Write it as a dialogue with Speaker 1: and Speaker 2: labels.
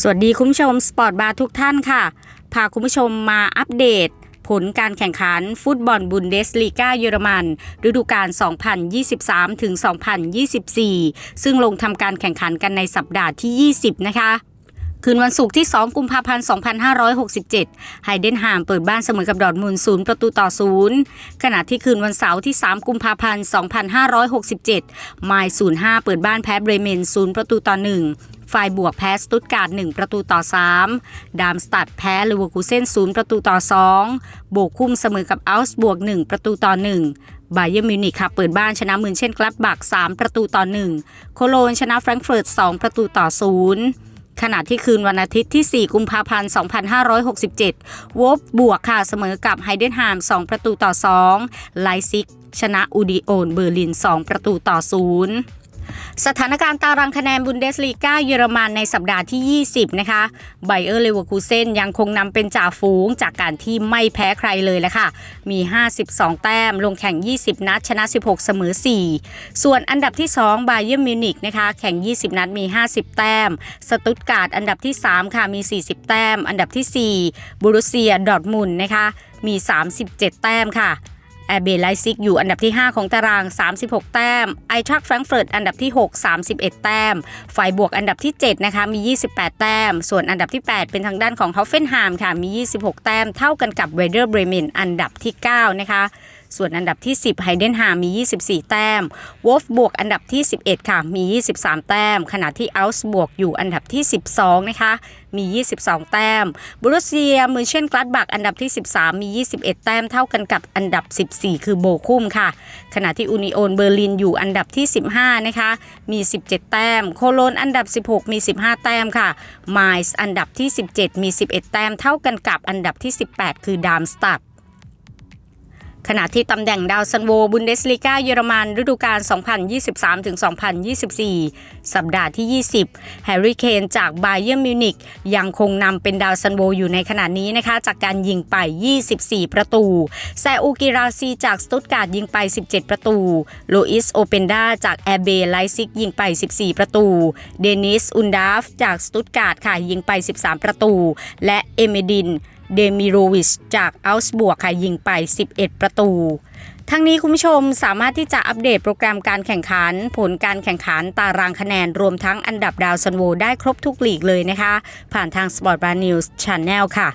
Speaker 1: สวัสดีคุณผู้ชมสปอร์ตบาร์ทุกท่านค่ะ พาคุณผู้ชมมาอัปเดต ผลการแข่งขันฟุตบอลบุนเดสลีกาเยอรมัน ฤดูกาล 2023 ถึง 2024 ซึ่งลงทำการแข่งขันกันในสัปดาห์ที่ 20 นะคะคืนวันศุกร์ที่ 2 กุมภาพันธ์ 2567 ไฮเดนฮามเปิดบ้านเสมอกับดอทมุนด์0ประตูต่อ 0 ขณะที่คืนวันเสาร์ที่ 3 กุมภาพันธ์ 2567 ไมล์05 เปิดบ้านแพ้เบรเมน 0 ประตูต่อ 1 ฝ่ายบวกแพ้สตุตการ์ด1ประตูต่อ 3 ดามสตัดแพ้ลิเวอร์คูเซ่น0ประตูต่อ 2 โบกคุ้มเสมอกับอัลส์บวก 1 ประตูต่อ 1 บาเยอร์มิวนิกค่ะเปิดบ้านชนะมืนเช่นกลัดบัก 3 ประตูต่อ 1 โคโลนชนะแฟรงก์เฟิร์ต 2 ประตูต่อ 0ขณะที่คืนวันอาทิตย์ที่ 4 กุมภาพันธ์ 2567 วอฟบวกค่ะเสมอกับไฮเดนฮาม 2 ประตูต่อ 2 ไลซิก ชนะอูดิโอนเบอร์ลิน 2 ประตูต่อ 0 สถานการณ์ตารางคะแนนบุนเดสลีกาเยอรมันในสัปดาห์ที่ 20 นะคะ ไบเออร์เลเวอร์คูเซนยังคงนำเป็นจ่าฝูงจากการที่ไม่แพ้ใครเลยแหละค่ะ มี 52 แต้ม ลงแข่ง 20 นัด ชนะ 16 เสมอ 4 ส่วนอันดับที่ 2 ไบเออร์มิวนิกนะคะ แข่ง 20 นัด มี 50 แต้ม สตุตการ์ดอันดับที่ 3 ค่ะ มี 40 แต้ม อันดับที่ 4 บูรุเซีย ดอร์ทมุนนะคะ มี 37 แต้มค่ะ แอร์เบไลซิกอยู่อันดับที่ 5 ของตาราง 36 แต้ม ไอทรักแฟรงเฟิร์ตอันดับที่ 6 31 แต้ม ฝ่ายบวกอันดับที่ 7 นะคะ มี 28 แต้ม ส่วนอันดับที่ 8 เป็นทางด้านของฮอฟเฟนไฮม์ค่ะ มี 26 แต้ม เท่ากันกับเวเดอร์เบรเมนอันดับที่ 9 นะคะ ส่วนอันดับที่ 10ไฮเดนฮามี 24 แต้มวอฟบวกอันดับที่ 11 ค่ะ มี 23 แต้ม ขณะที่อัลส์บวกอยู่อันดับที่ 12 นะคะ มี 22 แต้มบรูเซียมือเช่นกลัดบักอันดับที่ 13 มี 21 แต้มเท่ากันกับอันดับ 14 คือโบคุมค่ะ ขณะที่อูนิโอนเบอร์ลินอยู่อันดับที่ 15 นะคะ มี 17 แต้ม โคโลนอันดับ 16 มี 15 แต้มค่ะไมส์อันดับที่ 17 มี 11 แต้มเท่ากันกับอันดับที่ 18 คือดามสตัด ขณะที่ตำแหน่งดาวซันโวบุนเดสลีกาเยอรมันฤดูกาล 2023-2024 สัปดาห์ที่ 20 แฮร์รี่เคนจากไบเยอร์มิวนิกยังคงนำเป็นดาวซันโวอยู่ในขณะนี้นะคะ จากการยิงไป 24 ประตู แซอูกิราซีจากสตุตการ์ดยิงไป 17 ประตู โลอิสโอเปนดาจากแอร์เบไลซิกยิงไป 14 ประตู เดนิสอุนดาฟจากสตุตการ์ดค่ะยิงไป 13 ประตู และเอเมดิน เดมิโรวิชจากอัลส์บวกค่ะยิงไป 11 ประตู ทั้งนี้คุณผู้ชมสามารถที่จะอัปเดตโปรแกรมการแข่งขัน ผลการแข่งขันตารางคะแนนรวมทั้งอันดับดาวซันโวได้ครบทุกลีกเลยนะคะ ผ่านทาง Sport Bar News Channel ค่ะ